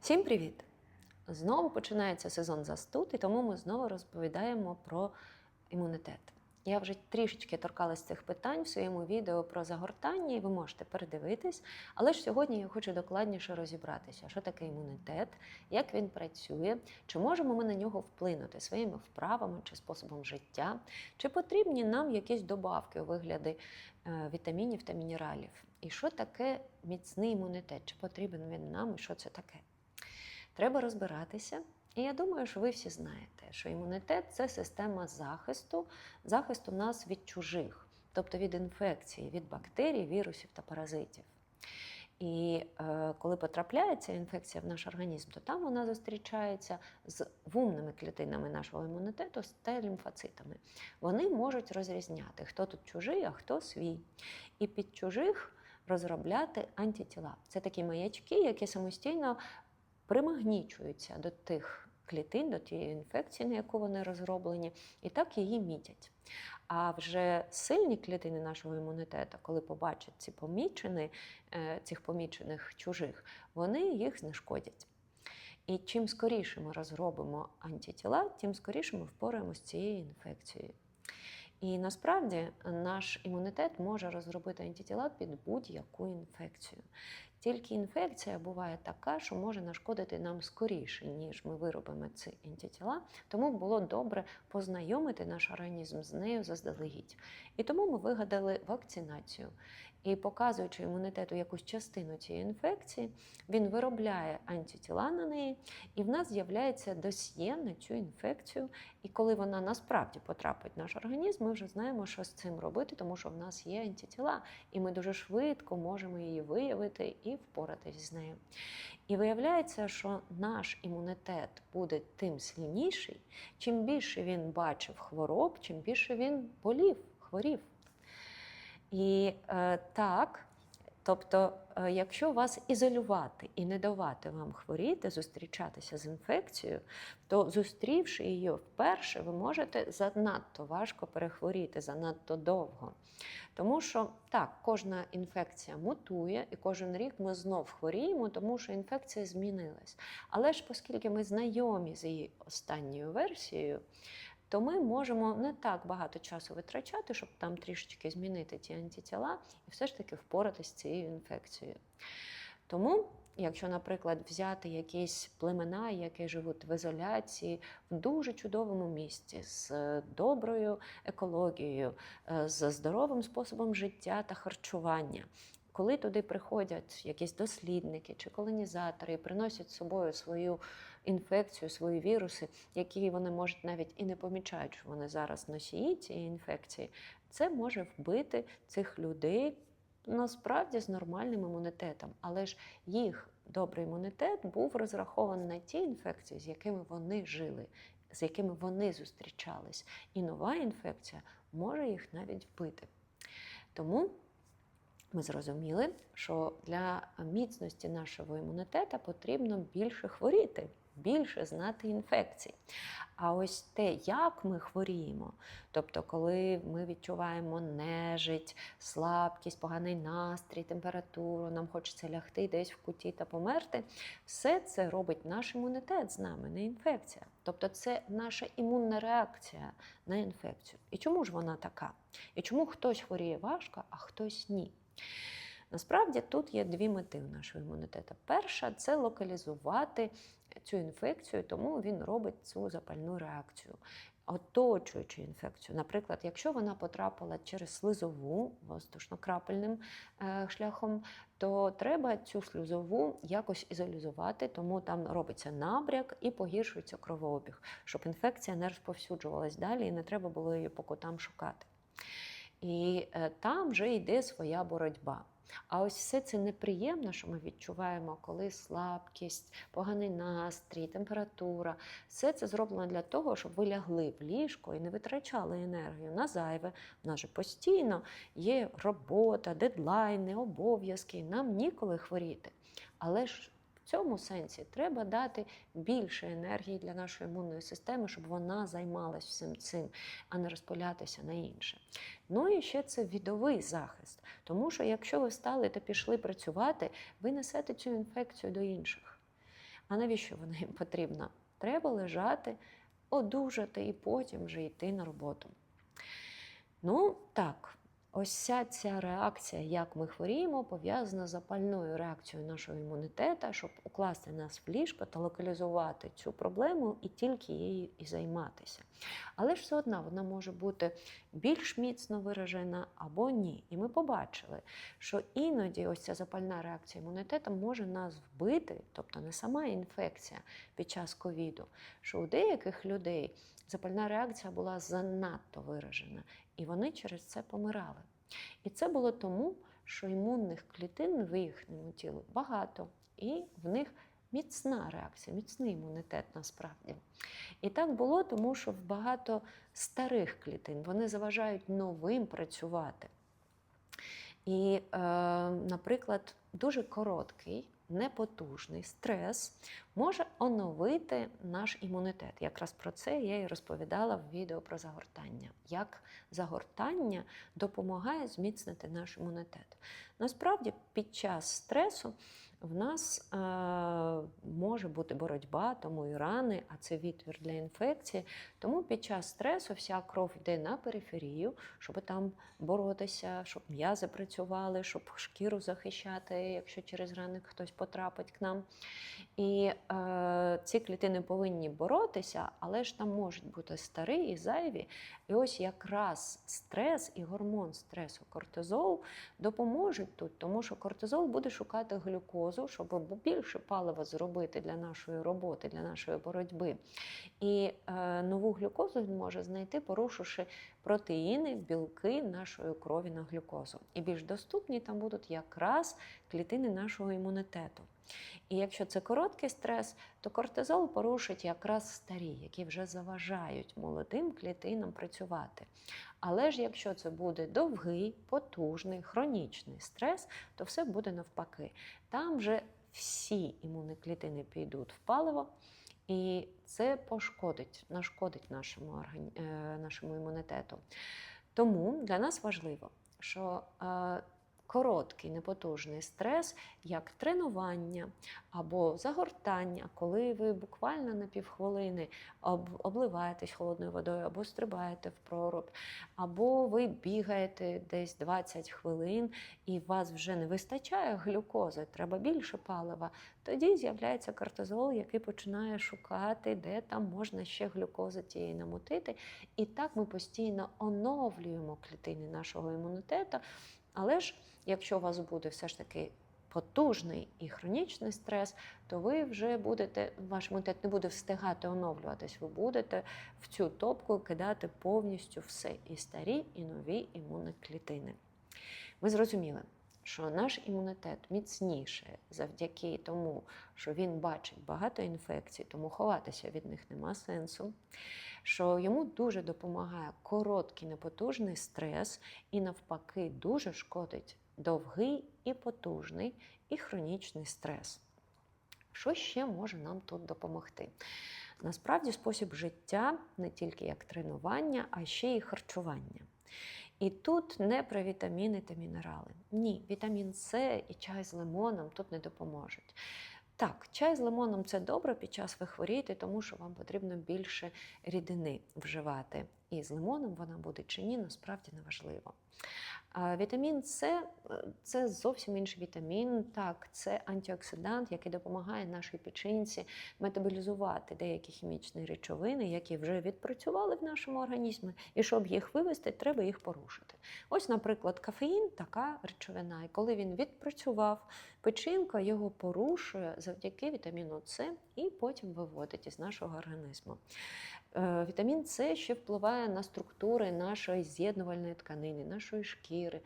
Всім привіт! Знову починається сезон застуд, і тому ми знову розповідаємо про імунітет. Я вже трішечки торкалась цих питань в своєму відео про загортання, і ви можете передивитись. Але ж сьогодні я хочу докладніше розібратися, що таке імунітет, як він працює, чи можемо ми на нього вплинути своїми вправами чи способом життя, чи потрібні нам якісь добавки у вигляді е, вітамінів та мінералів. І що таке міцний імунітет? Чи потрібен він нам, і що це таке? Треба розбиратися. І я думаю, що ви всі знаєте, що імунітет це система захисту, захисту нас від чужих, тобто від інфекцій, від бактерій, вірусів та паразитів. І е, коли потрапляє ця інфекція в наш організм, то там вона зустрічається з вумними клітинами нашого імунітету з Т-лімфоцитами. Вони можуть розрізняти, хто тут чужий, а хто свій. І під чужих розробляти антитіла. Це такі маячки, які самостійно примагнічуються до тих клітин, до тієї інфекції, на яку вони розроблені, і так її мітять. А вже сильні клітини нашого імунітету, коли побачать ці помічені, цих помічених чужих, вони їх знешкодять. І чим скоріше ми розробимо антитіла, тим скоріше ми впораємося з цією інфекцією. І насправді наш імунітет може розробити антитіла під будь-яку інфекцію. Тільки інфекція буває така, що може нашкодити нам скоріше, ніж ми виробимо ці антитіла. Тому було добре познайомити наш організм з нею заздалегідь. І тому ми вигадали вакцинацію. І показуючи імунітету якусь частину цієї інфекції, він виробляє антитіла на неї, і в нас з'являється досьє на цю інфекцію. І коли вона насправді потрапить в наш організм, ми вже знаємо, що з цим робити, тому що в нас є антитіла, і ми дуже швидко можемо її виявити і впоратись з нею. І виявляється, що наш імунітет буде тим сильніший, чим більше він бачив хвороб, чим більше він болів, хворів. І е, так, тобто, е, якщо вас ізолювати і не давати вам хворіти, зустрічатися з інфекцією, то зустрівши її вперше, ви можете занадто важко перехворіти, занадто довго. Тому що так, кожна інфекція мутує, і кожен рік ми знов хворіємо, тому що інфекція змінилась. Але ж, оскільки ми знайомі з її останньою версією, то ми можемо не так багато часу витрачати, щоб там трішечки змінити ті антитіла і все ж таки впоратися з цією інфекцією. Тому, якщо, наприклад, взяти якісь племена, які живуть в ізоляції в дуже чудовому місці, з доброю екологією, е, з здоровим способом життя та харчування. Коли туди приходять якісь дослідники чи колонізатори і приносять з собою свою інфекцію, свої віруси, які вони можуть навіть і не помічають, що вони зараз носії цієї інфекції, це може вбити цих людей насправді з нормальним імунітетом. Але ж їх добрий імунітет був розрахований на ті інфекції, з якими вони жили, з якими вони зустрічались. І нова інфекція може їх навіть вбити. Тому ми зрозуміли, що для міцності нашого імунітету потрібно більше хворіти, більше знати інфекцій. А ось те, як ми хворіємо, тобто, коли ми відчуваємо нежить, слабкість, поганий настрій, температуру, нам хочеться лягти десь в куті та померти, все це робить наш імунітет з нами, не інфекція. Тобто це наша імунна реакція на інфекцію. І чому ж вона така? І чому хтось хворіє важко, а хтось ні? Насправді тут є дві мети у нашого імунітету. Перша це локалізувати цю інфекцію, тому він робить цю запальну реакцію. Оточуючи інфекцію, наприклад, якщо вона потрапила через слизову воздушно-крапельним е, шляхом, то треба цю сльозову якось ізолізувати, тому там робиться набряк і погіршується кровообіг, щоб інфекція не розповсюджувалась далі і не треба було її по кутам шукати. І е, там вже йде своя боротьба. А ось все це неприємно, що ми відчуваємо, коли слабкість, поганий настрій, температура. Все це зроблено для того, щоб ви лягли в ліжко і не витрачали енергію на зайве. У нас же постійно є робота, дедлайни, обов'язки. Нам ніколи хворіти. Але ж В цьому сенсі треба дати більше енергії для нашої імунної системи, щоб вона займалась всім цим, а не розпилятися на інше. Ну і ще це відовий захист, тому що якщо ви встали та пішли працювати, ви несете цю інфекцію до інших. А навіщо вона їм потрібна? Треба лежати, одужати і потім вже йти на роботу. Ну, так, ось ця ця реакція, як ми хворіємо, пов'язана з запальною реакцією нашого імунітету, щоб укласти нас в ліжко та локалізувати цю проблему і тільки її і займатися. Але ж все одно вона може бути більш міцно виражена або ні. І ми побачили, що іноді ось ця запальна реакція імунітету може нас вбити, тобто не сама інфекція під час ковіду, що у деяких людей запальна реакція була занадто виражена, і вони через це помирали. І це було тому, що імунних клітин в їхньому тілі багато, і в них міцна реакція, міцний імунітет насправді. І так було, тому що в багато старих клітин вони заважають новим працювати. І, е, наприклад, дуже короткий, непотужний стрес може оновити наш імунітет. Якраз про це я і розповідала в відео про загортання. Як загортання допомагає зміцнити наш імунітет. Насправді, під час стресу в нас е, може бути боротьба, тому і рани, а це відтвір для інфекції. Тому під час стресу вся кров йде на периферію, щоб там боротися, щоб м'язи працювали, щоб шкіру захищати, якщо через ранок хтось потрапить к нам. І е, ці клітини повинні боротися, але ж там можуть бути старі і зайві. І ось якраз стрес і гормон стресу, кортизол допоможуть тут, тому що кортизол буде шукати глюкозу, щоб більше палива зробити для нашої роботи, для нашої боротьби. І е, нову глюкозу він може знайти, порушивши протеїни, білки нашої крові на глюкозу. І більш доступні там будуть якраз клітини нашого імунітету. І якщо це короткий стрес, то кортизол порушить якраз старі, які вже заважають молодим клітинам працювати. Але ж якщо це буде довгий, потужний, хронічний стрес, то все буде навпаки. Там вже всі імунні клітини підуть в паливо, і це пошкодить, нашкодить нашому, е, нашому імунітету. Тому для нас важливо, що е, короткий непотужний стрес, як тренування або загортання, коли ви буквально на півхвилини обливаєтесь холодною водою, або стрибаєте в проруб, або ви бігаєте десь 20 хвилин, і у вас вже не вистачає глюкози, треба більше палива. Тоді з'являється кортизол, який починає шукати, де там можна ще глюкози тієї намутити. І так ми постійно оновлюємо клітини нашого імунітету. Але ж, якщо у вас буде все ж таки потужний і хронічний стрес, то ви вже будете, ваш імунітет не буде встигати оновлюватись. Ви будете в цю топку кидати повністю все і старі, і нові імунні клітини. Ми зрозуміли, що наш імунітет міцніше завдяки тому, що він бачить багато інфекцій, тому ховатися від них нема сенсу. Що йому дуже допомагає короткий непотужний стрес, і навпаки, дуже шкодить довгий і потужний і хронічний стрес. Що ще може нам тут допомогти? Насправді, спосіб життя не тільки як тренування, а ще й харчування. І тут не про вітаміни та мінерали. Ні, вітамін С і чай з лимоном тут не допоможуть. Так, чай з лимоном це добре під час ви хворієте, тому що вам потрібно більше рідини вживати. І з лимоном вона буде чи ні, насправді не важливо. Вітамін С це зовсім інший вітамін. Так, це антиоксидант, який допомагає нашій печінці метаболізувати деякі хімічні речовини, які вже відпрацювали в нашому організмі. І щоб їх вивести, треба їх порушити. Ось, наприклад, кафеїн така речовина. І коли він відпрацював, печінка його порушує завдяки вітаміну С і потім виводить із нашого організму. Е, Вітамін С ще впливає на структури нашої з'єднувальної тканини, нашої шкіри,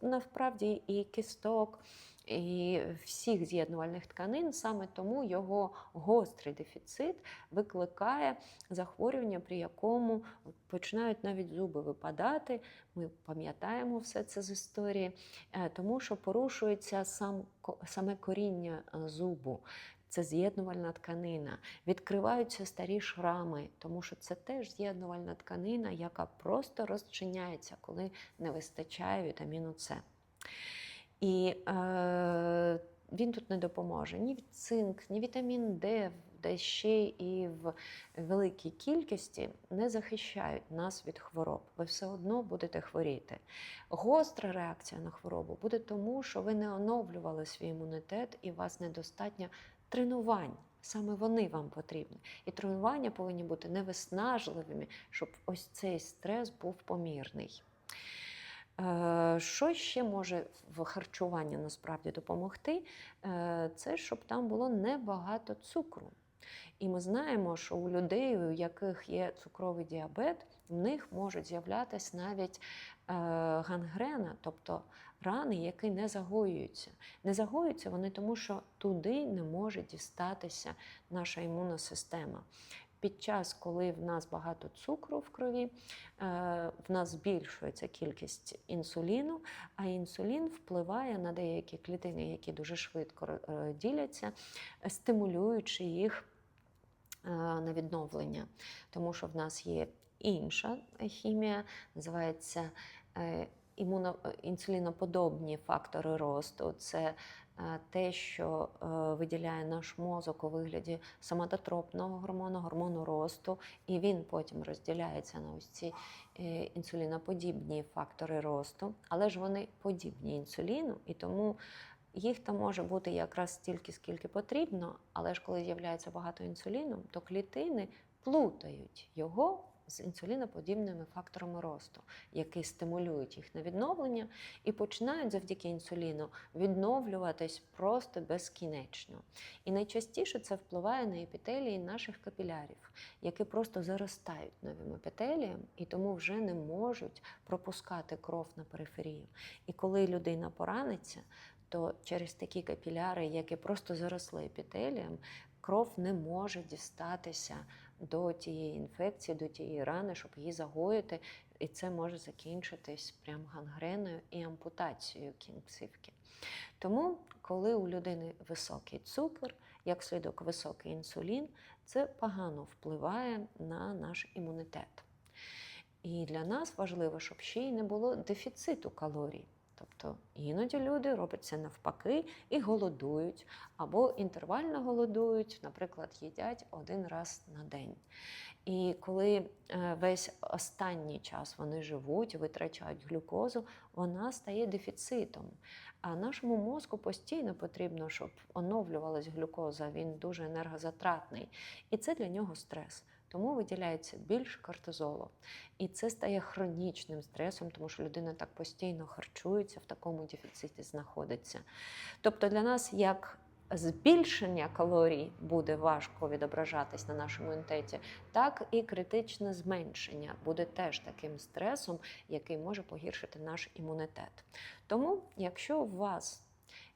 насправді і кісток, і всіх з'єднувальних тканин. Саме тому його гострий дефіцит викликає захворювання, при якому починають навіть зуби випадати. Ми пам'ятаємо все це з історії, е, тому що порушується сам, саме коріння е, зубу. Це з'єднувальна тканина. Відкриваються старі шрами, тому що це теж з'єднувальна тканина, яка просто розчиняється, коли не вистачає вітаміну С. І е, він тут не допоможе ні цинк, ні вітамін Д, де ще і в великій кількості не захищають нас від хвороб. Ви все одно будете хворіти. Гостра реакція на хворобу буде тому, що ви не оновлювали свій імунітет і у вас недостатньо тренувань. Саме вони вам потрібні. І тренування повинні бути невиснажливими, щоб ось цей стрес був помірний. Е, Що ще може в харчуванні насправді допомогти? Е, Це щоб там було небагато цукру. І ми знаємо, що у людей, у яких є цукровий діабет, в них можуть з'являтися навіть е, гангрена, тобто рани, які не загоюються. Не загоюються вони тому, що туди не може дістатися наша імунна система. Під час, коли в нас багато цукру в крові, е, в нас збільшується кількість інсуліну, а інсулін впливає на деякі клітини, які дуже швидко е, діляться, стимулюючи їх на відновлення. Тому що в нас є інша хімія, називається е, імуно, інсуліноподобні фактори росту. Це е, те, що е, виділяє наш мозок у вигляді соматотропного гормону, гормону росту, і він потім розділяється на ось ці е, інсуліноподібні фактори росту, але ж вони подібні інсуліну, і тому їх там може бути якраз стільки, скільки потрібно, але ж коли з'являється багато інсуліну, то клітини плутають його з інсуліноподібними факторами росту, які стимулюють їх на відновлення і починають завдяки інсуліну відновлюватись просто безкінечно. І найчастіше це впливає на епітелії наших капілярів, які просто заростають новим епітелієм і тому вже не можуть пропускати кров на периферію. І коли людина пораниться, то через такі капіляри, які просто заросли епітелієм, кров не може дістатися до тієї інфекції, до тієї рани, щоб її загоїти, і це може закінчитись прям гангреною і ампутацією кінцівки. Тому, коли у людини високий цукор, як слідок високий інсулін, це погано впливає на наш імунітет. І для нас важливо, щоб ще й не було дефіциту калорій. Тобто іноді люди роблять це навпаки і голодують, або інтервально голодують, наприклад, їдять один раз на день. І коли е, весь останній час вони живуть, витрачають глюкозу, вона стає дефіцитом. А нашому мозку постійно потрібно, щоб оновлювалась глюкоза, він дуже енергозатратний. І це для нього стрес. Тому виділяється більше кортизолу. І це стає хронічним стресом, тому що людина так постійно харчується, в такому дефіциті знаходиться. Тобто для нас як збільшення калорій буде важко відображатись на нашому імунітеті, так і критичне зменшення буде теж таким стресом, який може погіршити наш імунітет. Тому, якщо у вас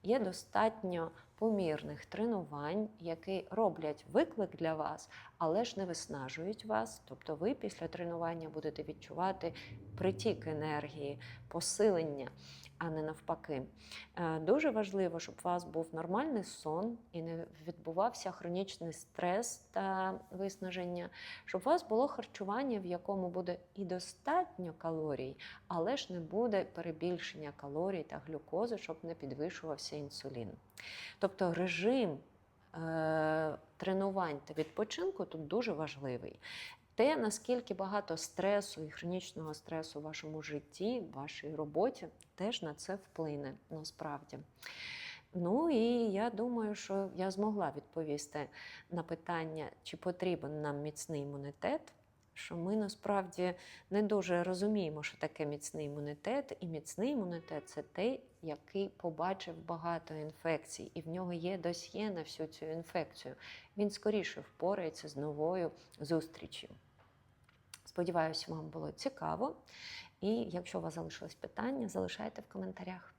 є достатньо помірних тренувань, які роблять виклик для вас, але ж не виснажують вас. Тобто ви після тренування будете відчувати притік енергії, посилення, а не навпаки. Е, Дуже важливо, щоб у вас був нормальний сон і не відбувався хронічний стрес та виснаження, щоб у вас було харчування, в якому буде і достатньо калорій, але ж не буде перебільшення калорій та глюкози, щоб не підвищувався інсулін. Тобто режим тренувань та відпочинку тут дуже важливий. Те, наскільки багато стресу і хронічного стресу в вашому житті, в вашій роботі, теж на це вплине насправді. Ну і я думаю, що я змогла відповісти на питання, чи потрібен нам міцний імунітет. Що ми насправді не дуже розуміємо, що таке міцний імунітет, і міцний імунітет це той, який побачив багато інфекцій, і в нього є досьє на всю цю інфекцію. Він скоріше впорається з новою зустрічю. Сподіваюся, вам було цікаво. І якщо у вас залишились питання, залишайте в коментарях.